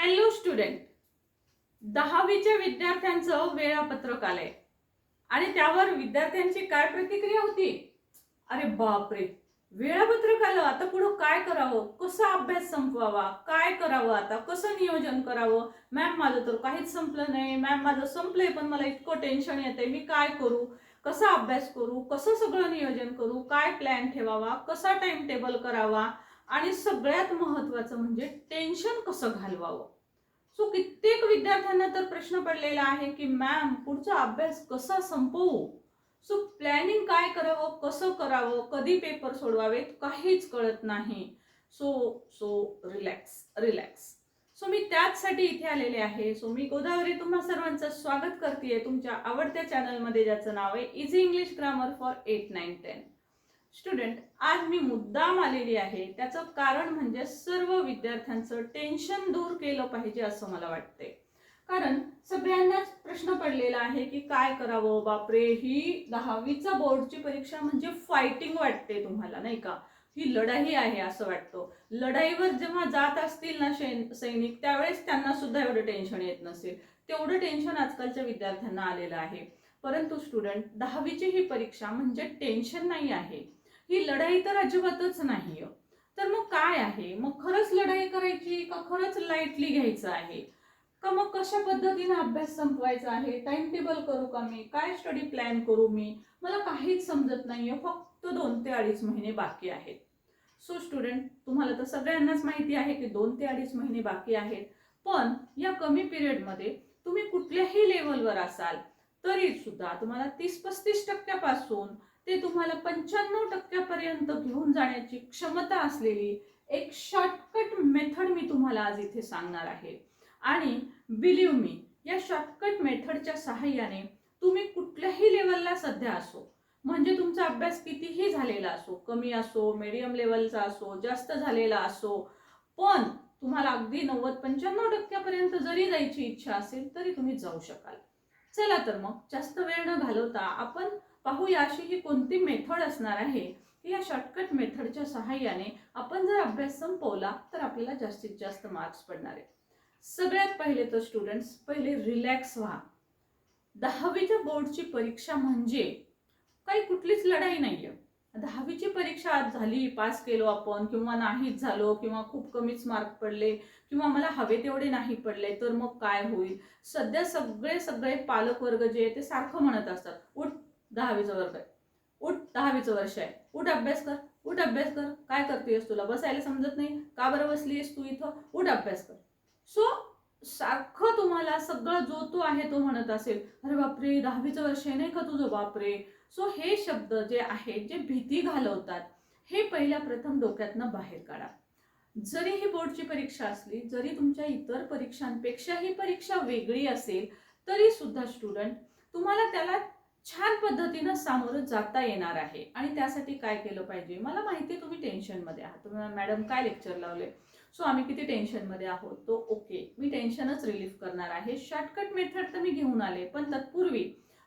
Hello student दहावीच्या विद्यार्थ्यांचं वेळापत्रक आलंय. आणि त्यावर विद्यार्थ्यांची काय प्रतिक्रिया होती? अरे बापरे वेळापत्रक आलं. आता पुढं काय करावं? कसा अभ्यास संपवावा? काय करावं आता? कसं नियोजन करावं? मॅम माझं तर काहीच संपलं नाही. मॅम माझं संपलंय पण मला इतकं टेन्शन येतंय. मी काय करू? कसा अभ्यास करू? कसं सगळं नियोजन करू? काय प्लॅन ठेवावा? कसा टाइम टेबल करावा? आणि सगळ्यात महत्वाचं म्हणजे टेन्शन कसं घालवावं? सो कित्येक विद्यार्थ्यांना तर प्रश्न पडलेला आहे की मॅम पुढचा अभ्यास कसा संपवू? सो प्लॅनिंग काय करावं? कसं करावं? कधी पेपर सोडवावेत? काहीच कळत नाही. So so relax relax so मी त्याचसाठी इथे आलेले आहे. सो मी गोदावरी तुम्हा सर्वांचं स्वागत करते तुमच्या आवडत्या चॅनलमध्ये ज्याचं नाव आहे easy English grammar for eight nine ten student आज मी मुद्दाम आलेली आहे. त्याचं कारण म्हणजे सर्व विद्यार्थ्यांचं टेन्शन दूर केलं पाहिजे असं मला वाटते कारण सगळ्यांनाच प्रश्न पडलेला आहे की काय करावं? बापरे ही दहावीचा बोर्डची परीक्षा म्हणजे फायटिंग वाटते तुम्हाला नाही का? ही लढाई आहे असं वाटतं. लढाईवर जेव्हा जात असतील ना सैनिक त्यावेळेस त्यांना सुद्धा एवढं टेन्शन येत नसेल. तेवढं टेन्शन आजकालच्या विद्यार्थ्यांना आलेलं आहे. परंतु स्टुडंट दहावीची ही परीक्षा म्हणजे टेन्शन नाही आहे. ही लढाई तर अजिबातच नाही हो. तर मग काय आहे? मग खरंच लढाई करायची का खरंच लाईटली घ्यायचं आहे? का मग कशा पद्धतीने अभ्यास संपवायचा आहे? टाइम टेबल करू का मी? काय स्टडी प्लॅन करू मी? मला काहीच समजत नाहीये हो. फक्त दोन ते अडीच महिने बाकी आहेत. सो स्टुडंट तुम्हाला तर सगळ्यांनाच माहिती आहे की दोन ते अडीच महिने बाकी आहेत. पण या कमी पिरियडमध्ये तुम्ही कुठल्याही लेवलवर असाल तरी सुद्धा तुम्हाला तीस पस्तीस टक्क्यापासून ते तुम्हाला पंच्याण्णव टक्क्यापर्यंत घेऊन जाण्याची क्षमता असलेली एक शॉर्टकट मेथड मी तुम्हाला आज इथे सांगणार आहे. आणि बिलीव मी या शॉर्टकट मेथडच्या सहाय्याने तुम्ही कुठल्याही लेवलला सध्या असो म्हणजे तुमचा अभ्यास कितीही झालेला असो कमी असो मीडियम लेवलचा असो जास्त झालेला असो पण तुम्हाला अगदी नव्वद पंच्याण्णव टक्क्यापर्यंत जरी जायची इच्छा असेल तरी तुम्ही जाऊ शकाल. चला तर मग जास्त वेळ न घालवता आपण पाहूया अशी ही कोणती मेथड असणार आहे. की या शॉर्टकट मेथडच्या सहाय्याने आपण जर अभ्यास संपवला तर आपल्याला जास्तीत जास्त मार्क्स पडणार आहे सगळ्यात पहिले तर स्टुडंट्स पहिले रिलॅक्स व्हा. दहावीच्या बोर्डची परीक्षा म्हणजे काही कुठलीच लढाई नाहीये. दहावीची परीक्षा आज झाली पास केलो आपण किंवा नाहीच झालो किंवा खूप कमीच मार्क पडले किंवा मला हवे तेवढे नाही पडले तर मग काय होईल? सध्या सगळे सगळे पालक वर्ग जे आहे ते सारखं म्हणत असतात उठ दहावीचं वर्ग आहे. उठ दहावीचं वर्ष आहे. उठ अभ्यास कर. उठ अभ्यास कर. काय करतेस तुला? बसायला समजत नाही? का बरं बसलीस तू इथं? उठ अभ्यास कर. सो सारखं तुम्हाला सगळं जो तो आहे तो म्हणत असेल अरे बापरे दहावीचं वर्ष आहे नाही का तुझं? बापरे. सो हे शब्द जे आहेत जे भीती घालवतात हे पहिल्या प्रथम डोक्यातनं बाहेर काढा. जरी ही बोर्डची परीक्षा असली जरी तुमच्या इतर परीक्षांपेक्षा ही परीक्षा वेगळी असेल तरी सुद्धा स्टुडंट तुम्हाला त्याला छान पद्धतीनं सामोरं जाता येणार आहे. आणि त्यासाठी काय केलं पाहिजे? मला माहिती आहे तुम्ही टेन्शनमध्ये आहात. तुम्ही मॅडम काय लेक्चर लावले? सो आम्ही किती टेन्शनमध्ये आहोत? तो ओके मी टेन्शनच रिलीफ करणार आहे. शॉर्टकट मेथड तर मी घेऊन आले पण तत्पूर्वी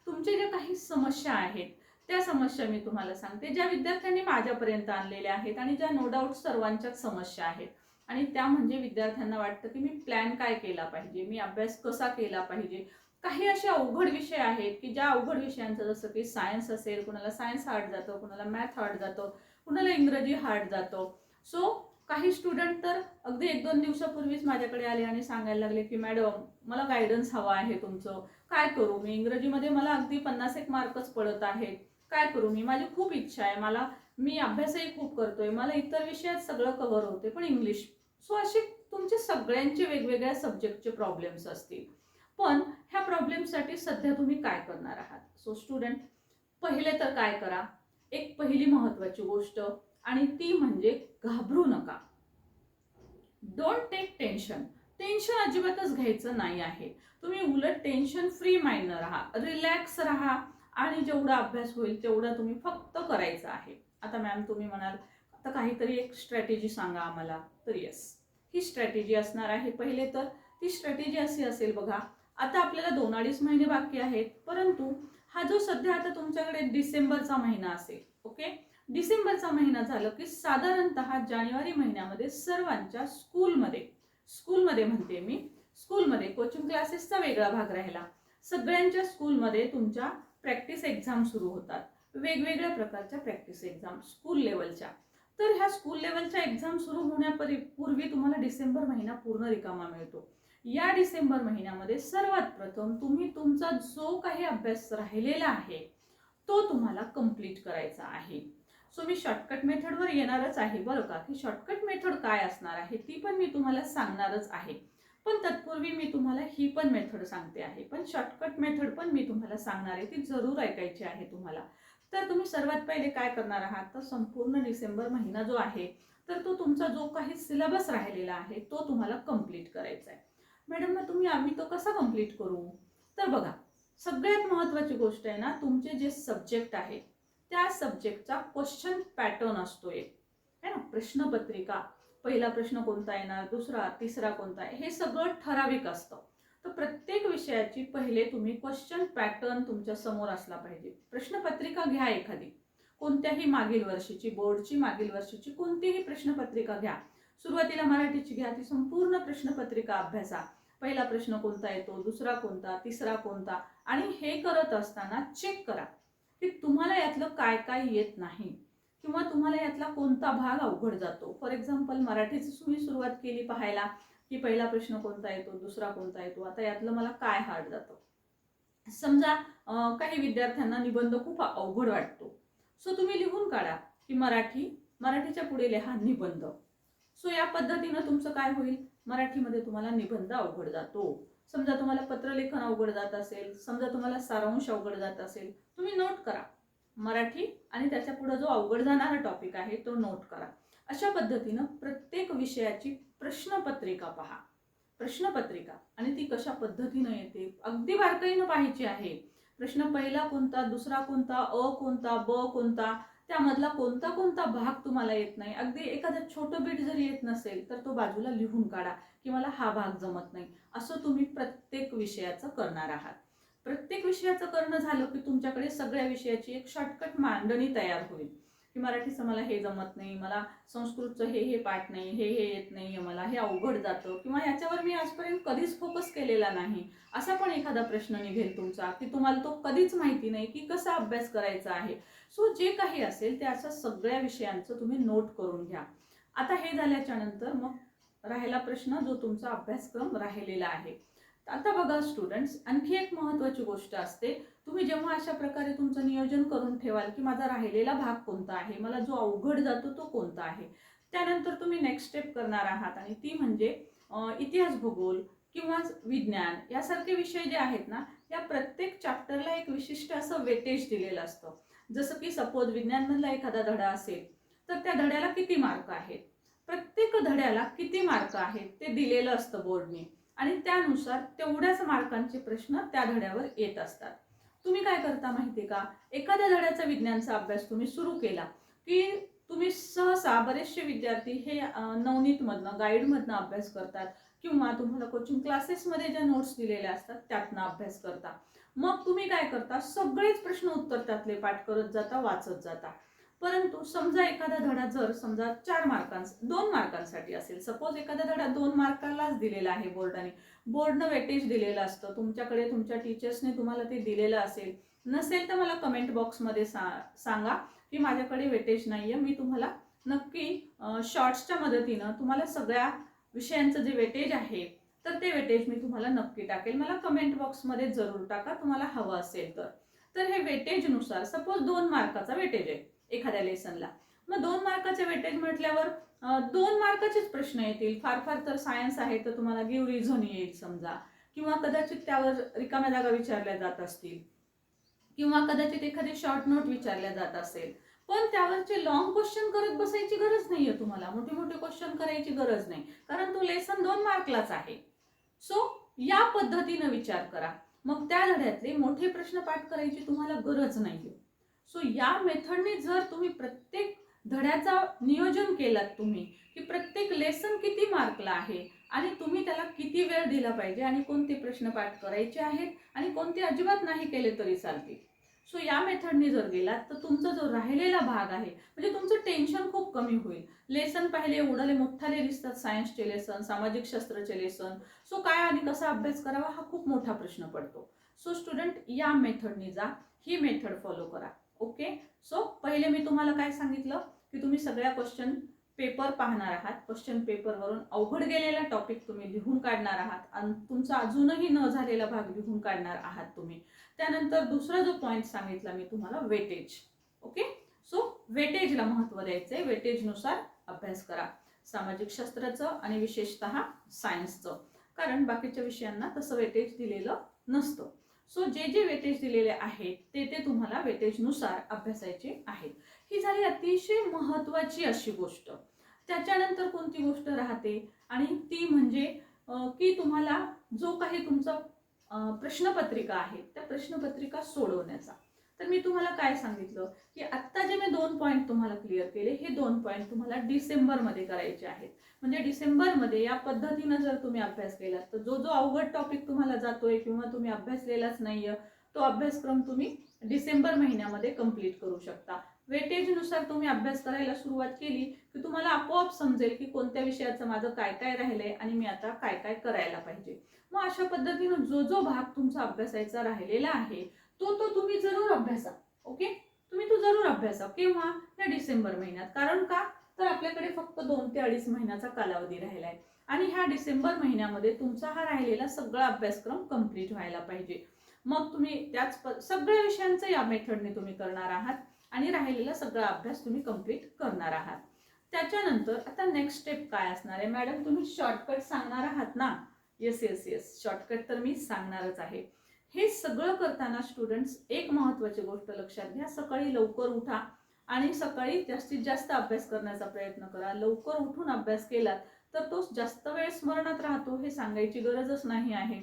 तुमच्या ज्या काही समस्या आहेत त्या समस्या मी तुम्हाला सांगते ज्या विद्यार्थ्यांनी माझ्यापर्यंत आणलेल्या आहेत आणि ज्या नो डाऊट सर्वांच्याच समस्या आहेत. आणि त्या म्हणजे विद्यार्थ्यांना वाटतं की मी प्लॅन काय केला पाहिजे मी अभ्यास कसा केला पाहिजे. काही असे अवघड विषय आहेत की ज्या अवघड विषयांचं जसं की सायन्स असेल कुणाला सायन्स हार्ड जातो कुणाला मॅथ हार्ड जातं कुणाला इंग्रजी हार्ड जातो. सो काही स्टुडंट तर अगदी एक दोन दिवसापूर्वीच माझ्याकडे आले आणि सांगायला लागले की मॅडम मला गायडन्स हवा आहे तुमचं. काय करू? मी इंग्रजीमध्ये मला अगदी पन्नास एक मार्कच पडत आहेत. काय करू? मी माझी खूप इच्छा आहे. मला मी अभ्यासही खूप करतोय. मला इतर विषयात सगळं कव्हर होते पण इंग्लिश सो असे तुमचे सगळ्यांचे वेगवेगळ्या सब्जेक्टचे प्रॉब्लेम्स असतील. पण ह्या प्रॉब्लेमसाठी सध्या तुम्ही काय करणार आहात? सो स्टुडंट पहिले तर काय करा? एक पहिली महत्वाची गोष्ट आणि ती म्हणजे घाबरू नका. डोंट टेक टेन्शन टेन्शन अजिबातच घ्यायचं नाही आहे. तुम्ही उलट टेन्शन फ्री माइंडनं राहा. रिलॅक्स राहा. आणि जेवढा अभ्यास होईल तेवढा तुम्ही फक्त करायचा आहे. आता मॅम तुम्ही म्हणाल आता काहीतरी एक स्ट्रॅटेजी सांगा आम्हाला. तर येस ही स्ट्रॅटेजी असणार आहे. पहिले तर ती स्ट्रॅटेजी अशी असेल बघा. आता आपल्याला दोन अडीच महिने बाकी आहेत. परंतु हा जो सध्या आता तुमच्याकडे डिसेंबरचा महिना असेल ओके डिसेंबरचा महिना झालं की साधारणतः जानेवारी महिन्यामध्ये सर्वांच्या स्कूलमध्ये स्कूलमध्ये म्हणते मी स्कूलमध्ये कोचिंग क्लासेसचा वेगळा भाग राहिला. सगळ्यांच्या स्कूलमध्ये तुमच्या प्रॅक्टिस एक्झाम सुरू होतात. वेगवेगळ्या प्रकारच्या प्रॅक्टिस एक्झाम स्कूल लेवलच्या तर ह्या स्कूल लेवलच्या एक्झाम सुरू होण्यापरी पूर्वी तुम्हाला डिसेंबर महिना पूर्ण रिकामा मिळतो. या डिसेंबर महिन्यामध्ये सर्वात प्रथम तुम्ही तुमचा जो काही अभ्यास राहिलेला आहे तो तुम्हाला कंप्लीट करायचा आहे. सो मी शॉर्टकट मेथडवर येणारच आहे. बरं का? की शॉर्टकट मेथड काय असणार आहे? ती पण मी तुम्हाला सांगणारच आहे. पण तत्पूर्वी मी तुम्हाला ही पण मेथड सांगते आहे. पण शॉर्टकट मेथड पण मी तुम्हाला सांगणार आहे. ती जरूर ऐकायची आहे तुम्हाला. तर तुम्ही सर्वात पहिले काय करणार आहात? तर संपूर्ण डिसेंबर महिना जो आहे तर तो तुमचा जो काही सिलेबस राहिलेला आहे तो तुम्हाला कंप्लीट करायचा आहे. मॅडम मग तुम्ही आम्ही तो कसा कंप्लीट करू? तर बघा सगळ्यात महत्त्वाची गोष्ट आहे ना तुमचे जे सब्जेक्ट आहेत त्या सब्जेक्टचा क्वेश्चन पॅटर्न असतो एक है ना? प्रश्नपत्रिका. पहिला प्रश्न कोणता येणार? दुसरा तिसरा कोणता? आहे हे सगळं ठराविक असतं. तर प्रत्येक विषयाची पहिले तुम्ही क्वेश्चन पॅटर्न तुमच्यासमोर असला पाहिजे. प्रश्नपत्रिका घ्या एखादी. कोणत्याही मागील वर्षीची बोर्डची मागील वर्षीची कोणतीही प्रश्नपत्रिका घ्या. सुरुवातीला मराठीची घ्या ती संपूर्ण प्रश्नपत्रिका अभ्यासा. पहिला प्रश्न कोणता येतो? दुसरा कोणता? तिसरा कोणता? आणि हे करत असताना चेक करा. की तुम्हाला यातलं काय काय येत नाही किंवा तुम्हाला यातला कोणता भाग अवघड जातो. फॉर एक्झाम्पल मराठीची तुम्ही सुरुवात केली पाहायला की पहिला प्रश्न कोणता येतो दुसरा कोणता येतो आता यातलं मला काय हार्ड जातं? समजा काही विद्यार्थ्यांना निबंध खूप अवघड वाटतो. सो तुम्ही लिहून काढा की मराठी मराठीच्या पुढे लिहा निबंध. सो या पद्धतीनं तुमचं काय होईल? मराठीमध्ये तुम्हाला निबंध अवघड जातो. समजा तुम्हाला पत्रलेखन अवघड जात असेल समजा तुम्हाला सारांश अवघड जात असेल तुम्ही नोट करा. मराठी आणि त्याच्या पुढे जो अवघड जाणारा टॉपिक आहे तो नोट करा. अशा पद्धतीनं प्रत्येक विषयाची प्रश्नपत्रिका पहा. प्रश्नपत्रिका. आणि ती कशा पद्धतीनं येते? अगदी बारकाईनं पाहायची आहे. प्रश्न पहिला कोणता दुसरा कोणता अ कोणता ब कोणता त्यामधला कोणता कोणता भाग तुम्हाला येत नाही. अगदी एखादं छोटं बीट जरी येत नसेल तर तो बाजूला लिहून काढा की मला हा भाग जमत नाही. असं तुम्ही प्रत्येक विषयाचं करणार आहात. प्रत्येक विषयाचं करणं झालं की तुमच्याकडे सगळ्या विषयाची एक शॉर्टकट मांडणी तयार होईल. की मराठीचं मला हे जमत नाही मला संस्कृतचं हे हे पाठ नाही हे हे येत नाही मला हे अवघड जातं किंवा याच्यावर मी आजपर्यंत कधीच फोकस केलेला नाही. असा पण एखादा प्रश्न निघेल तुमचा की तुम्हाला तो कधीच माहिती नाही की कसा अभ्यास करायचा आहे. सो जे काही असेल ते असं सगळ्या विषयांचं तुम्ही नोट करून घ्या. आता हे झाल्याच्यानंतर मग राहिला प्रश्न जो तुमचा अभ्यासक्रम राहिलेला आहे. आता बघा स्टुडंट्स आणखी एक महत्त्वाची गोष्ट असते. तुम्ही जेव्हा अशा प्रकारे तुमचं नियोजन करून ठेवाल की माझा राहिलेला भाग कोणता आहे मला जो अवघड जातो तो कोणता आहे त्यानंतर तुम्ही नेक्स्ट स्टेप करणार आहात. आणि ती म्हणजे इतिहास भूगोल किंवा विज्ञान यासारखे विषय जे आहेत ना या प्रत्येक चॅप्टरला एक विशिष्ट असं वेटेज दिलेलं असतं. जसं की सपोज विज्ञानमधला एखादा धडा असेल तर त्या धड्याला किती मार्क आहेत? प्रत्येक धड्याला किती मार्क आहेत ते दिलेलं असतं बोर्डने. आणि त्यानुसार तेवढ्याच मार्कांचे प्रश्न त्या धड्यावर येत असतात. तुम्ही काय करता माहिती का? एखाद्या धड्याचा विज्ञानचा अभ्यास तुम्ही सुरू केला की तुम्ही सहसा बरेचसे विद्यार्थी हे नवनीतमधनं गाईडमधनं अभ्यास करतात किंवा तुम्हाला कोचिंग क्लासेसमध्ये ज्या नोट्स दिलेल्या असतात त्यातनं अभ्यास करता. मग तुम्ही काय करता? सगळेच प्रश्न उत्तर त्यातले पाठ करत जाता वाचत जाता. परंतु समजा एखादा धडा जर समजा चार मार्कांस दोन मार्कांसाठी असेल सपोज एखादा धडा दोन मार्कालाच दिलेला आहे बोर्डाने. बोर्डनं वेटेज दिलेलं असतं तुमच्याकडे तुमच्या टीचर्सने तुम्हाला ते दिलेलं असेल. नसेल तर मला कमेंट बॉक्समध्ये सा सांगा की माझ्याकडे वेटेज नाही आहे मी तुम्हाला नक्की शॉर्ट्सच्या मदतीनं तुम्हाला सगळ्या विषयांचं जे वेटेज आहे तर ते वेटेज मी तुम्हाला नक्की टाकेल. मला कमेंट बॉक्समध्ये जरूर टाका तुम्हाला हवं असेल तर. तर हे वेटेजनुसार सपोज दोन मार्काचा वेटेज आहे एखाद्या लेसनला मग दोन मार्काचे वेटेज म्हटल्यावर दोन मार्काचेच प्रश्न येतील. फार फार तर सायन्स आहे तर तुम्हाला गिव रिझन येईल समजा. किंवा कदाचित त्यावर रिकाम्या जागा विचारल्या जात असतील. किंवा कदाचित एखादी शॉर्ट नोट विचारल्या जात असेल. पण त्यावरचे लॉंग क्वेश्चन करत बसायची गरज नाहीये तुम्हाला. मोठे मोठे क्वेश्चन करायची गरज नाही. कारण तो लेसन दोन मार्कलाच आहे. सो या पद्धतीनं विचार करा. मग त्या धड्यातले मोठे प्रश्न पाठ करायची तुम्हाला गरज नाहीये. सो या मेथडने जर तुम्ही प्रत्येक धड्याचा नियोजन केलात तुम्ही की प्रत्येक लेसन किती मार्कला आहे आणि तुम्ही त्याला किती वेळ दिला पाहिजे आणि कोणते प्रश्न पाठ करायचे आहेत आणि कोणते अजिबात नाही केले तरी चालतील. सो या मेथडने जर गेलात तर तुमचा जो राहिलेला भाग आहे म्हणजे तुमचं टेन्शन खूप कमी होईल. लेसन पाहिले उडाले मोठाले दिसतात सायन्सचे लेसन सामाजिक शास्त्राचे लेसन सो काय आणि कसा अभ्यास करावा हा खूप मोठा प्रश्न पडतो. सो स्टुडंट या मेथडने जा ही मेथड फॉलो करा. ओके सो पहिले मी तुम्हाला काय सांगितलं की तुम्ही सगळ्या क्वेश्चन पेपर पाहणार आहात. क्वेश्चन पेपरवरून अवघड गेलेला टॉपिक तुम्ही लिहून काढणार आहात. आणि तुमचा अजूनही न झालेला भाग लिहून काढणार आहात तुम्ही. त्यानंतर दुसरा जो पॉईंट सांगितला मी तुम्हाला वेटेज ओके सो वेटेजला महत्त्व द्यायचं आहे वेटेजनुसार अभ्यास करा. सामाजिक शास्त्राचं आणि विशेषतः सायन्सचं कारण बाकीच्या विषयांना तसं वेटेज दिलेलं नसतं. सो जे जे वेटेज दिलेले आहेत ते ते तुम्हाला वेटेजनुसार अभ्यासायचे आहेत. ही झाली अतिशय महत्त्वाची अशी गोष्ट. त्याच्यानंतर कोणती गोष्ट राहते? आणि ती म्हणजे की तुम्हाला जो काही तुमचा प्रश्नपत्रिका आहे त्या प्रश्नपत्रिका सोडवण्याचा. तर मी तुम्हाला काय सांगितलं? की आत्ता जे मी दोन पॉईंट तुम्हाला क्लिअर केले हे दोन पॉईंट तुम्हाला डिसेंबरमध्ये करायचे आहेत. म्हणजे डिसेंबरमध्ये या पद्धतीनं जर तुम्ही अभ्यास केलात तर जो जो अवघड टॉपिक तुम्हाला जातोय किंवा तुम्ही अभ्यासलेलाच नाहीये तो अभ्यासक्रम तुम्ही डिसेंबर महिन्यामध्ये कंप्लीट करू शकता. वेटेजनुसार तुम्ही अभ्यास करायला सुरुवात केली की तुम्हाला आपोआप समजेल की कोणत्या विषयाचं माझं काय काय राहिलंय आणि मी आता काय काय करायला पाहिजे. मग अशा पद्धतीनं जो जो भाग तुमचा अभ्यासायचा राहिलेला आहे तो तो तुम्ही जरूर अभ्यासा ओके? तुम्ही तो जरूर अभ्यासा केव्हा? या डिसेंबर महिन्यात. कारण का? तर आपल्याकडे फक्त दोन ते अडीच महिन्याचा कालावधी राहिला आहे आणि ह्या डिसेंबर महिन्यामध्ये तुमचा हा राहिलेला सगळा अभ्यासक्रम कंप्लीट व्हायला पाहिजे. मग तुम्ही त्याच सगळ्या विषयांचं या मेथडने तुम्ही करणार आहात. आणि राहिलेला सगळा अभ्यास तुम्ही कंप्लीट करणार आहात. त्याच्यानंतर आता नेक्स्ट स्टेप काय असणार आहे? मॅडम तुम्ही शॉर्टकट सांगणार आहात ना? येस येस येस शॉर्टकट तर मी सांगणारच आहे. हे सगळं करताना स्टुडंट्स एक महत्त्वाची गोष्ट लक्षात घ्या. सकाळी लवकर उठा आणि सकाळी जास्तीत जास्त अभ्यास करण्याचा प्रयत्न करा. लवकर उठून अभ्यास केलात तर तो जास्त वेळ स्मरणात राहतो हे सांगायची गरजच नाही आहे.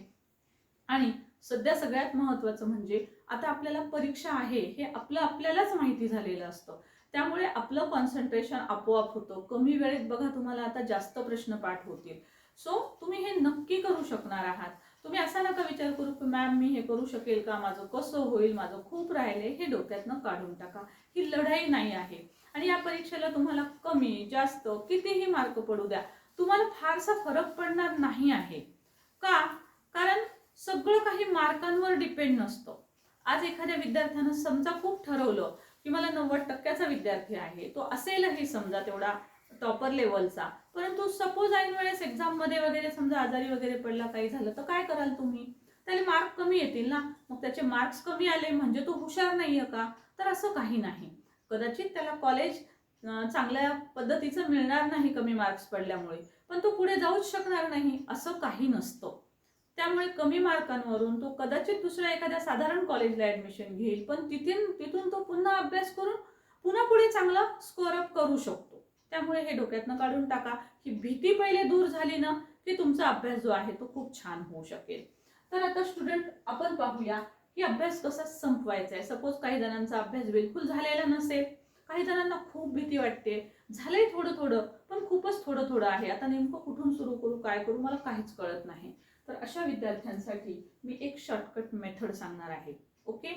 आणि सध्या सगळ्यात महत्त्वाचं म्हणजे आता आपल्याला परीक्षा आहे हे आपलं आपल्यालाच माहिती झालेलं असतं. त्यामुळे आपलं कॉन्सन्ट्रेशन आपोआप होतं. कमी वेळेत बघा तुम्हाला आता जास्त प्रश्न पाठ होतील. सो तुम्ही हे नक्की करू शकणार आहात. तुम्ही असा नका विचार करू की मॅम मी हे करू शकेल का? माझं कसं होईल? माझं खूप राहिले. हे डोक्यातनं काढून टाका. ही लढाई नाही आहे. आणि या परीक्षेला तुम्हाला कमी जास्त कितीही मार्क पडू द्या तुम्हाला फारसा फरक पडणार नाही आहे. का? कारण सगळं काही मार्कांवर डिपेंड नसतं. आज एखाद्या विद्यार्थ्यानं समजा खूप ठरवलं की मला नव्वद टक्क्याचा विद्यार्थी आहे तो असेलही समजा तेवढा टॉपर लेवलचा परंतु सपोज ऐन वेळेस एक्झाममध्ये वगैरे समजा आजारी वगैरे पडला काही झालं तर काय कराल तुम्ही? त्याला मार्क कमी येतील ना? मग त्याचे मार्क्स कमी आले म्हणजे तो हुशार नाही आहे का? तर असं काही नाही. कदाचित त्याला कॉलेज चांगल्या पद्धतीचं मिळणार नाही कमी मार्क्स पडल्यामुळे पण तो पुढे जाऊच शकणार नाही असं काही नसतं. त्यामुळे कमी मार्कांवरून तो कदाचित दुसऱ्या एखाद्या साधारण कॉलेजला ऍडमिशन घेईल पण तिथून तिथून तो पुन्हा अभ्यास करून पुन्हा पुढे चांगला स्कोअरअप करू शकतो. त्यामुळे हे डोक्यातनं काढून टाका की भीती पहिले दूर झाली ना की तुमचा अभ्यास जो आहे तो खूप छान होऊ शकेल. तर आता स्टुडंट आपण पाहूया की अभ्यास कसा संपवायचा आहे. सपोज काही जणांचा अभ्यास बिलकुल झालेला नसेल काही जणांना खूप भीती वाटते. झालंय थोडं थोडं पण खूपच थोडं थोडं आहे. आता नेमकं कुठून सुरू करू काय करू मला काहीच कळत नाही. तर अशा विद्यार्थ्यांसाठी मी एक शॉर्टकट मेथड सांगणार आहे. ओके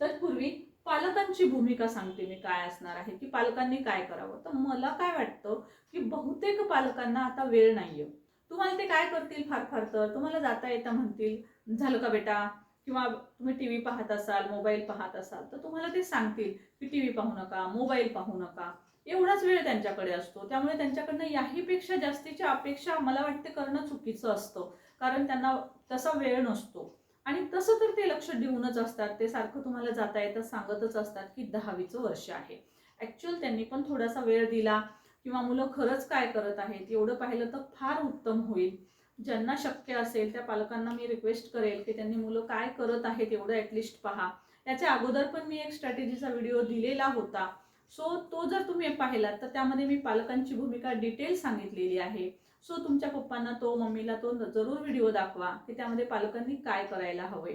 तत्पूर्वी पालकांची भूमिका सांगते मी काय असणार आहे की पालकांनी काय करावं. तर मला काय वाटतं की बहुतेक पालकांना आता वेळ नाहीये. तुम्हाला ते काय करतील फार फार तर? तुम्हाला जाता येता म्हणतील झालं का बेटा? किंवा तुम्ही टी व्ही पाहत असाल मोबाईल पाहत असाल. तर तुम्हाला ते सांगतील की टी व्ही पाहू नका मोबाईल पाहू नका. एवढाच वेळ त्यांच्याकडे असतो. त्यामुळे त्यांच्याकडनं याहीपेक्षा जास्तीच्या अपेक्षा मला वाटते करणं चुकीचं असतं. कारण त्यांना तसा वेळ नसतो. आणि तसं तर ते लक्ष देऊनच असतात. ते सारखं तुम्हाला जाता येतं सांगतच असतात की दहावीचं वर्ष आहे. ॲक्च्युअल त्यांनी पण थोडासा वेळ दिला किंवा मुलं खरंच काय करत आहेत एवढं पाहिलं तर फार उत्तम होईल. ज्यांना शक्य असेल त्या पालकांना मी रिक्वेस्ट करेल की त्यांनी मुलं काय करत आहेत एवढं ॲटलिस्ट पहा. त्याच्या अगोदर पण मी एक स्ट्रॅटेजीचा व्हिडिओ दिलेला होता. सो तो जर तुम्ही पाहिलात तर त्यामध्ये मी पालकांची भूमिका डिटेल सांगितलेली आहे. सो तुमच्या पप्पांना तो मम्मीला तो जरूर व्हिडिओ दाखवा की त्यामध्ये पालकांनी काय करायला हवंय.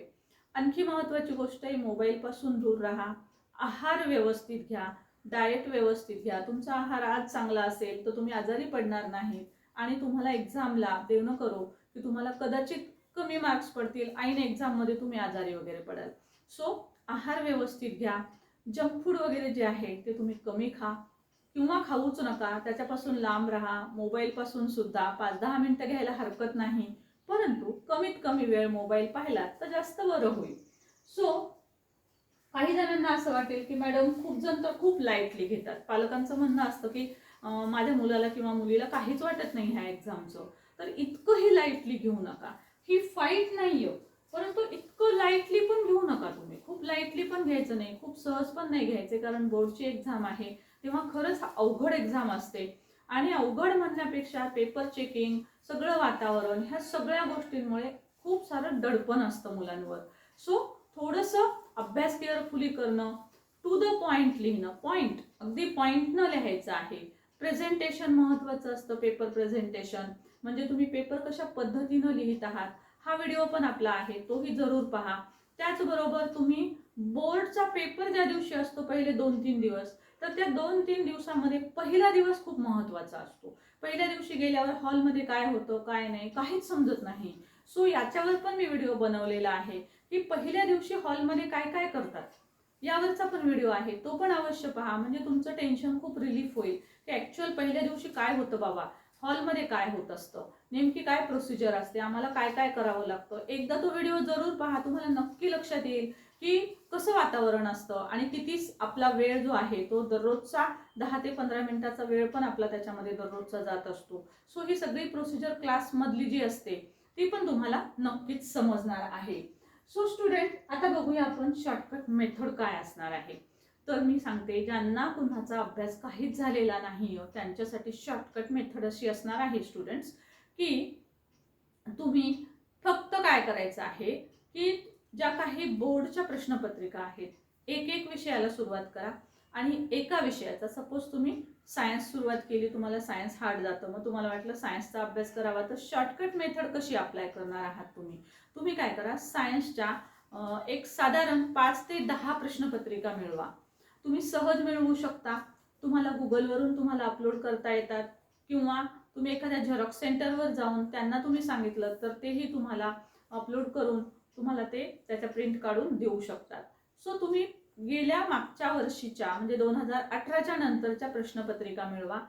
आणखी महत्त्वाची गोष्ट आहे मोबाईलपासून दूर राहा आहार व्यवस्थित घ्या डाएट व्यवस्थित घ्या. तुमचा आहार आज चांगला असेल तर तुम्ही आजारी पडणार नाहीत आणि तुम्हाला एक्झामला देणं करो की तुम्हाला कदाचित कमी मार्क्स पडतील ऐन एक्झाममध्ये तुम्ही आजारी वगैरे पडाल. सो आहार व्यवस्थित घ्या. जंक फूड वगैरे जे आहे ते तुम्ही कमी खा. किंवा खाऊच नका त्याच्यापासून लांब राहा मोबाईलपासून सुद्धा पाच दहा मिनिटं घ्यायला हरकत नाही. परंतु कमीत कमी वेळ मोबाईल पाहिला तर जास्त बरं होईल. सो काही जणांना असं वाटेल की मॅडम खूप जण तर खूप लाईटली घेतात. पालकांचं म्हणणं असतं की माझ्या मुलाला किंवा मुलीला काहीच वाटत नाही ह्या एक्झामचं तर इतकंही लाईटली घेऊ नका. ही फाईट नाहीये. परंतु इतकं लाईटली पण घेऊ नका तुम्ही. खूप लाईटली पण घ्यायचं नाही. खूप सहज पण नाही घ्यायचे कारण बोर्डची एक्झाम आहे. तेव्हा खरंच अवघड एक्झाम असते. आणि अवघड म्हणण्यापेक्षा पेपर चेकिंग सगळं वातावरण ह्या सगळ्या गोष्टींमुळे खूप सारं दडपण असतं मुलांवर. सो थोडंसं अभ्यास केअरफुली करणं टू द पॉइंट लिहिणं. पॉइंट अगदी पॉइंटनं लिहायचं आहे. प्रेझेंटेशन महत्त्वाचं असतं पेपर प्रेझेंटेशन म्हणजे तुम्ही पेपर कशा पद्धतीनं लिहित आहात हा व्हिडिओ पण आपला आहे तोही जरूर पहा. त्याचबरोबर तुम्ही बोर्डचा पेपर ज्या दिवशी असतो पहिले दोन तीन दिवस तर त्या दोन तीन दिवसामध्ये पहिला दिवस खूप महत्त्वाचा असतो. पहिल्या दिवशी गेल्यावर हॉलमध्ये काय होतं काय नाही काहीच समजत नाही. सो याच्यावर पण मी व्हिडिओ बनवलेला आहे की पहिल्या दिवशी हॉलमध्ये काय काय करतात. यावरचा पण व्हिडिओ आहे तो पण अवश्य पहा. म्हणजे तुमचं टेन्शन खूप रिलीफ होईल की ऍक्च्युअल पहिल्या दिवशी काय होतं बाबा? हॉलमध्ये काय होत असतं? नेमकी काय प्रोसिजर असते? आम्हाला काय काय करावं लागतं? एकदा तो व्हिडिओ जरूर पहा. तुम्हाला नक्की लक्षात येईल की कसं वातावरण असतं आणि किती आपला वेळ जो आहे तो दररोजचा दहा ते पंधरा मिनिटाचा वेळ पण आपला त्याच्यामध्ये दररोजचा जात असतो. सो ही सगळी प्रोसिजर क्लासमधली जी असते ती पण तुम्हाला नक्कीच समजणार आहे. सो स्टुडंट आता बघूया आपण शॉर्टकट मेथड काय असणार आहे. तर मी सांगते ज्यांना कुणाचा अभ्यास काहीच झालेला नाही त्यांच्यासाठी शॉर्टकट मेथड अशी असणार आहे स्टुडंट्स की तुम्ही फक्त काय करायचं आहे की ज्या काही बोर्डच्या प्रश्नपत्रिका आहेत एक एक विषयाला सुरुवात करा. आणि एका विषयाचा सपोज तुम्ही सायन्स सुरुवात केली तुम्हाला सायन्स हार्ड जातं मग तुम्हाला वाटलं सायन्सचा अभ्यास करावा तर शॉर्टकट मेथड कशी अप्लाय करणार आहात तुम्ही? तुम्ही काय करा सायन्सच्या एक साधारण पाच ते दहा प्रश्नपत्रिका मिळवा. तुम्ही सहज मिळवू शकता. तुम्हाला गुगलवरून तुम्हाला अपलोड करता येतात. किंवा तुम्ही एखाद्या झेरॉक्स सेंटरवर जाऊन त्यांना तुम्ही सांगितलं तर तेही तुम्हाला अपलोड करून तुम्हाला ते त्याचा प्रिंट काढून देऊ शकतात. सो तुम्ही गेल्या मागच्या वर्षीच्या म्हणजे दोन हजार अठराच्या नंतरच्या प्रश्नपत्रिका मिळवा.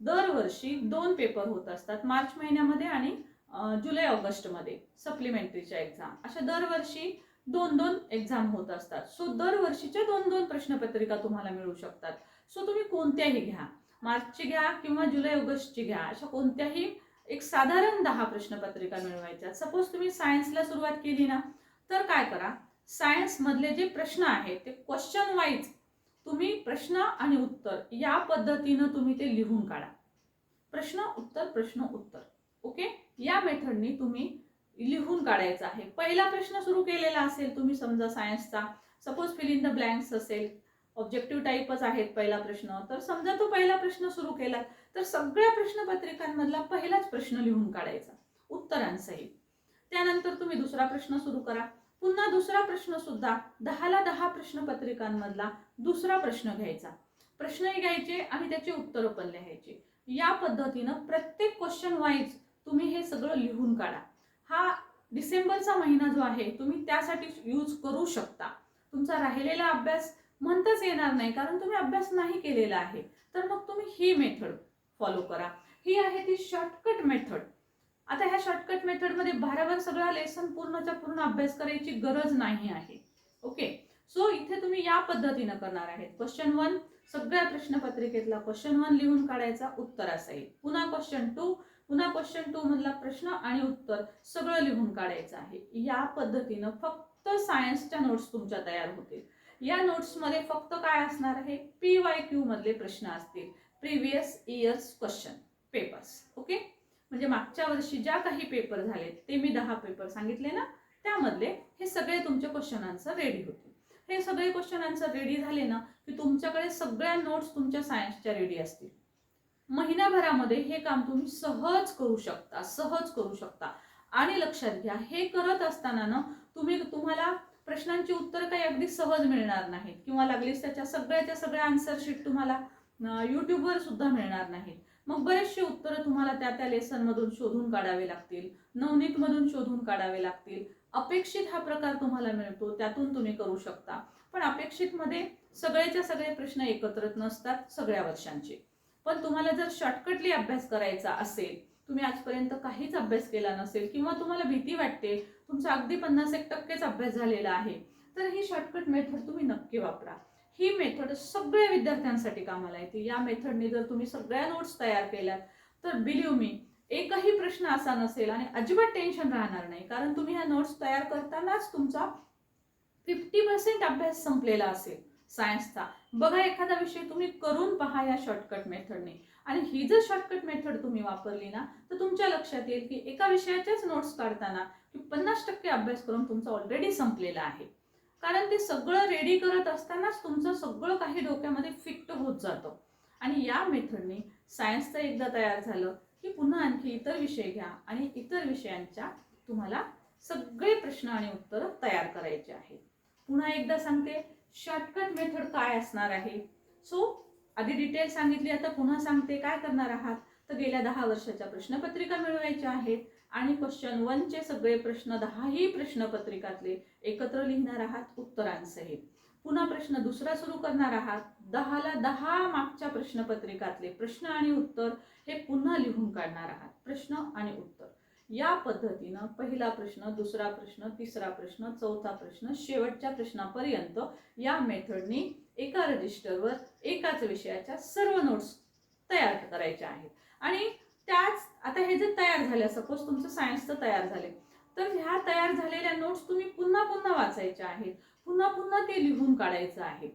दरवर्षी दोन पेपर होत असतात मार्च महिन्यामध्ये आणि जुलै ऑगस्टमध्ये सप्लिमेंटरीच्या एक्झाम अशा दरवर्षी दोन दोन एक्झाम होत असतात. सो दरवर्षीच्या दोन दोन प्रश्नपत्रिका तुम्हाला मिळू शकतात. सो तुम्ही कोणत्याही घ्या. मार्चची घ्या किंवा जुलै ऑगस्टची घ्या. अशा कोणत्याही एक साधारण दहा प्रश्नपत्रिका मिळवायच्या. सपोज तुम्ही सायन्सला सुरुवात केली ना तर काय करा? सायन्स मधले जे प्रश्न आहेत ते क्वेश्चन वाईज तुम्ही प्रश्न आणि उत्तर या पद्धतीनं तुम्ही ते लिहून काढा. प्रश्न उत्तर प्रश्न उत्तर. ओके या मेथडनी तुम्ही लिहून काढायचं आहे. पहिला प्रश्न सुरू केलेला असेल तुम्ही समजा सायन्सचा suppose fill in the blanks असेल ऑब्जेक्टिव्ह टाईपच आहेत पहिला प्रश्न. तर समजा तो पहिला प्रश्न सुरू केला तर सगळ्या प्रश्नपत्रिकांमधला पहिलाच प्रश्न लिहून काढायचा. उत्तरांसहित त्यानंतर तुम्ही दुसरा प्रश्न सुरू करा. पुन्हा दुसरा प्रश्न सुद्धा दहाला दहा प्रश्नपत्रिकांमधला दुसरा प्रश्न घ्यायचा. प्रश्नही घ्यायचे आणि त्याची उत्तरं पण लिहायची. या पद्धतीनं प्रत्येक क्वेश्चन वाईज तुम्ही हे सगळं लिहून काढा. हा डिसेंबरचा महिना जो आहे तुम्ही त्यासाठी यूज करू शकता. तुमचा राहिलेला अभ्यास म्हणताच येणार नाही कारण तुम्ही अभ्यास नाही केलेला आहे. तर मग तुम्ही ही मेथड फॉलो करा. ही आहे ती शॉर्टकट मेथड आता ह्या शॉर्टकट मेथडमध्ये भाराभर सगळा लेसन पूर्णच्या पूर्ण अभ्यास करायची गरज नाही आहे. ओके सो इथे तुम्ही या पद्धतीनं करणार आहेत. क्वेश्चन वन सगळ्या प्रश्नपत्रिकेतला क्वेश्चन वन लिहून काढायचा उत्तर असेल पुन्हा क्वेश्चन टू पुन्हा क्वेश्चन टू मधला प्रश्न आणि उत्तर सगळं लिहून काढायचं आहे. या पद्धतीनं फक्त सायन्सच्या नोट्स तुमच्या तयार होतील. या नोट्समध्ये फक्त काय असणार आहे? पी वाय क्यू मधले प्रश्न असतील. Previous years question papers okay म्हणजे मागच्या वर्षी ज्या काही पेपर झाले ते मी दहा पेपर सांगितले ना त्यामधले हे सगळे तुमचे क्वेश्चन आन्सर रेडी होतील हे सगळे क्वेश्चन आन्सर रेडी झाले ना की तुमच्याकडे सगळ्या नोट्स तुमच्या सायन्सच्या रेडी असतील. महिन्याभरामध्ये हे काम तुम्ही सहज करू शकता सहज करू शकता. आणि लक्षात घ्या हे करत असताना ना तुम्ही तुम्हाला प्रश्नांची उत्तर काही अगदी सहज मिळणार नाहीत. किंवा लागलीच त्याच्या सगळ्याच्या सगळ्या आन्सर शीट तुम्हाला यूट्यूबवर सुद्धा मिळणार नाहीत. मग बरेचसे उत्तरं तुम्हाला त्या त्या लेसन मधून शोधून काढावे लागतील. नवनीत मधून शोधून काढावे लागतील. अपेक्षित हा प्रकार तुम्हाला मिळतो त्यातून तुम्ही करू शकता. पण अपेक्षित मध्ये सगळेच्या सगळे प्रश्न एकत्रच नसतात सगळ्या वर्षांचे. पण तुम्हाला जर शॉर्टकटली अभ्यास करायचा असेल तुम्ही आजपर्यंत काहीच अभ्यास केला नसेल किंवा तुम्हाला भीती वाटते तुमचा अगदी पन्नास एक टक्केच अभ्यास झालेला आहे. तर ही शॉर्टकट मेथड तुम्ही नक्की वापरा. ही मेथड सगळ्या विद्यार्थ्यांसाठी कामाला येते. या मेथडने जर तुम्ही सगळ्या नोट्स तयार केल्यात तर बिलीव मी एकही प्रश्न असा नसेल आणि अजिबात टेन्शन राहणार नाही. कारण तुम्ही ह्या नोट्स तयार करतानाच तुमचा फिफ्टी पर्सेंट अभ्यास संपलेला असेल सायन्सचा बघा एखादा विषय तुम्ही करून पहा या शॉर्टकट मेथडने आणि ही जर शॉर्टकट मेथड तुम्ही वापरली ना तुमच्या लक्षात येईल की एका विषयाच्याच नोट्स काढताना पन्नास टक्के अभ्यास करून तुमचा ऑलरेडी संपलेला आहे. कारण ते सगळं रेडी करत असतानाच तुमचं सगळं काही डोक्यामध्ये फिक्ट होत जातं. आणि या मेथडने सायन्सचं एकदा तयार झालं की पुन्हा आणखी इतर विषय घ्या आणि इतर विषयांच्या तुम्हाला सगळे प्रश्न आणि उत्तरं तयार करायचे आहेत. पुन्हा एकदा सांगते शॉर्टकट मेथड काय असणार आहे? सो आधी डिटेल सांगितली आता पुन्हा सांगते काय करणार आहात? तर गेल्या दहा वर्षाच्या प्रश्नपत्रिका मिळवायच्या आहेत. आणि क्वेश्चन वनचे सगळे प्रश्न दहाही प्रश्नपत्रिकातले एकत्र लिहिणार आहात उत्तरांसहित पुन्हा प्रश्न दुसरा सुरू करणार आहात. दहाला दहा मागच्या प्रश्नपत्रिकातले प्रश्न आणि उत्तर हे पुन्हा लिहून काढणार आहात. प्रश्न आणि उत्तर. या पद्धतीनं पहिला प्रश्न दुसरा प्रश्न तिसरा प्रश्न चौथा प्रश्न शेवटच्या प्रश्नापर्यंत या मेथडनी एका रजिस्टरवर एकाच विषयाच्या सर्व नोट्स तयार करायच्या आहेत. आणि त्याच आता हे जे तयार झाले सपोज तुमचं सायन्सचं तयार झाले तर ह्या तयार झालेल्या नोट्स तुम्ही पुन्हा पुन्हा वाचायच्या आहेत. पुन्हा पुन्हा ते लिहून काढायचं आहे.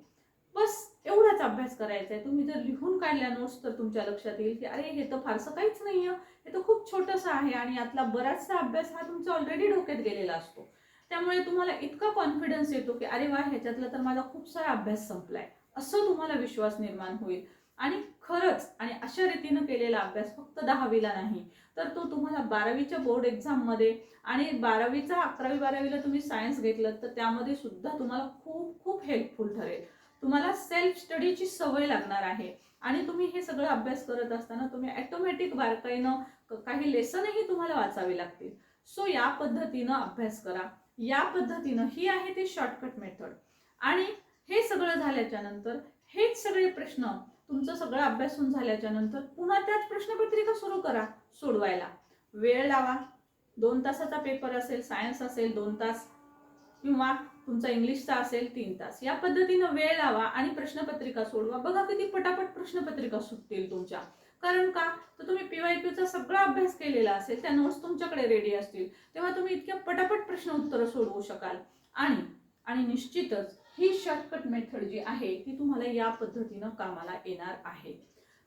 बस एवढाच अभ्यास करायचा आहे. तुम्ही जर लिहून काढल्या नोट्स तर तुमच्या लक्षात येईल की अरे हे तर फारसं काहीच नाहीये. हे तर खूप छोटंसं आहे आणि यातला बराचसा अभ्यास हा तुमचा ऑलरेडी डोक्यात गेलेला असतो. त्यामुळे तुम्हाला इतका कॉन्फिडन्स येतो की अरे वा ह्याच्यातला तर माझा खूप सारा अभ्यास संपलाय. असं तुम्हाला विश्वास निर्माण होईल. आणि खरंच आणि अशा रीतीनं केलेला अभ्यास फक्त दहावीला नाही. तर तो तुम्हाला बारावीच्या बोर्ड एक्झाममध्ये आणि बारावीचा अकरावी बारावीला तुम्ही सायन्स घेतलं तर त्यामध्ये सुद्धा तुम्हाला खूप खूप हेल्पफुल ठरेल. तुम्हाला सेल्फ स्टडीची सवय लागणार आहे. आणि तुम्ही हे सगळं अभ्यास करत असताना तुम्ही ॲटोमॅटिक बारकाईनं काही लेसनही तुम्हाला वाचावे लागतील. सो या पद्धतीनं अभ्यास करा. या पद्धतीनं ही आहे ती शॉर्टकट मेथड आणि हे सगळं झाल्याच्यानंतर हेच सगळे प्रश्न तुमचं सगळं अभ्यासून झाल्याच्यानंतर पुन्हा त्याच प्रश्नपत्रिका सुरू करा सोडवायला. वेळ लावा. दोन तासाचा पेपर असेल सायन्स असेल दोन तास. किंवा तुमचा इंग्लिशचा असेल तीन तास. या पद्धतीनं वेळ लावा आणि प्रश्नपत्रिका सोडवा. बघा किती पटापट प्रश्नपत्रिका सुटतील तुमच्या. कारण का? तर तुम्ही पीवायक्यूचा सगळा अभ्यास केलेला असेल त्या नोट्स तुमच्याकडे रेडी असतील. तेव्हा तुम्ही इतक्या पटापट प्रश्न उत्तरं सोडवू शकाल. आणि आणि निश्चितच ही शॉर्टकट मेथड जी आहे ती तुम्हाला या पद्धतीनं कामाला येणार आहे.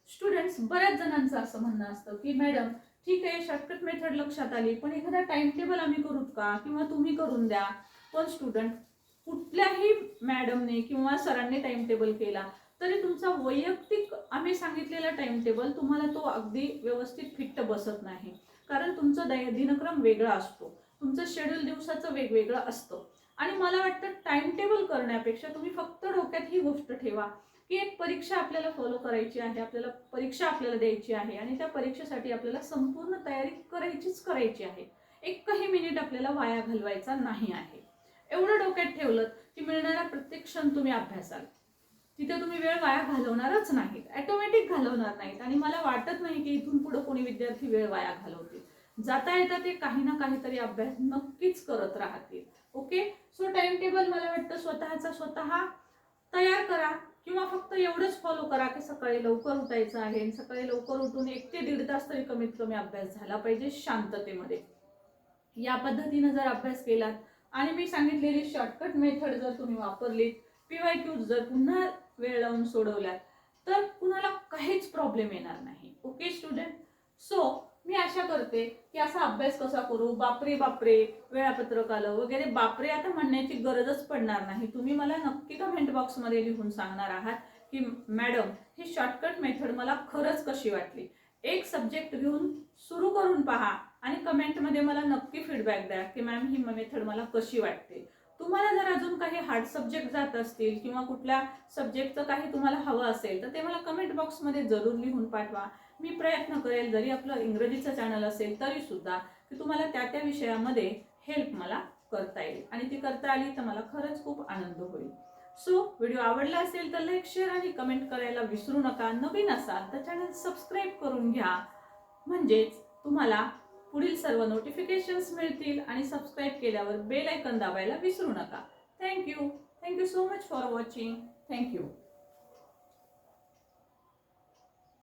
स्टुडंट्स बऱ्याच जणांचं असं म्हणणं असतं की मॅडम ठीक आहे शॉर्टकट मेथड लक्षात आली पण एखादा टाइम टेबल आम्ही करूत का? किंवा तुम्ही करून द्या. पण स्टुडंट कुठल्याही मॅडमने किंवा सरांनी टाइम टेबल केला तरी तुमचा वैयक्तिक आम्ही सांगितलेला टाइम टेबल तुम्हाला तो अगदी व्यवस्थित फिट्ट बसत नाही. कारण तुमचा दिनक्रम वेगळा असतो. तुमचं शेड्यूल दिवसाचं वेगवेगळं असतं. आणि मला वाटतं टाइम टेबल करण्यापेक्षा तुम्ही फक्त डोक्यात ही गोष्ट ठेवा की एक परीक्षा आपल्याला फॉलो करायची आहे आपल्याला परीक्षा आपल्याला द्यायची आहे आणि त्या परीक्षेसाठी आपल्याला संपूर्ण तयारी करायचीच करायची आहे. एकही मिनिट आपल्याला वाया घालवायचा नाही आहे. एवढं डोक्यात ठेवलं की मिळणारा प्रत्येक क्षण तुम्ही अभ्यासाल. तिथे तुम्ही वेळ वाया घालवणारच नाहीत. ॲटोमॅटिक घालवणार नाहीत. आणि मला वाटत नाही की इथून पुढे कोणी विद्यार्थी वेळ वाया घालवतील. जाता येता ते काही ना काहीतरी अभ्यास नक्कीच करत राहतील. ओके सो टाइम टेबल मला वाटतं स्वतःचा स्वतः तयार करा किंवा फक्त एवढंच फॉलो करा की सकाळी लवकर उठायचं आहे सकाळी लवकर उठून एक ते दीड तास तरी कमीत कमी अभ्यास झाला पाहिजे शांततेमध्ये. या पद्धतीनं जर अभ्यास केलात आणि मी सांगितलेली शॉर्टकट मेथड जर तुम्ही वापरलीत पीवाय क्यूज जर पुन्हा वेळ लावून सोडवल्यात तर कुणाला काहीच प्रॉब्लेम येणार नाही. ओके स्टुडंट सो मी आशा करते की असा अभ्यास कसा करू? बापरे बापरे वेळापत्रक आलं वगैरे. बापरे आता म्हणण्याची गरजच पडणार नाही. तुम्ही मला नक्की कमेंट बॉक्समध्ये लिहून सांगणार आहात की मॅडम ही शॉर्टकट मेथड मला खरंच कशी वाटली? एक सब्जेक्ट घेऊन सुरू करून पहा आणि कमेंटमध्ये मला नक्की फीडबॅक द्या की मॅम ही मेथड मला कशी वाटते? तुम्हाला जर अजून काही हार्ड सब्जेक्ट जात असतील किंवा कुठल्या सब्जेक्टचं काही तुम्हाला हवं असेल तर ते मला कमेंट बॉक्समध्ये जरूर लिहून पाठवा. मी प्रयत्न करेल जरी आपलं इंग्रजीचं चॅनल असेल तरी सुद्धा की तुम्हाला त्या त्या विषयामध्ये हेल्प मला करता येईल. आणि ती करता आली तर मला खरंच खूप आनंद होईल. सो व्हिडिओ आवडला असेल तर लाईक शेअर आणि कमेंट करायला विसरू नका. नवीन असाल तर चॅनल सबस्क्राईब करून घ्या. म्हणजेच तुम्हाला पुढील सर्व नोटिफिकेशन्स मिळतील आणि सबस्क्राईब केल्यावर बेल आयकन दाबायला विसरू नका. Thank you thank you so much for watching thank you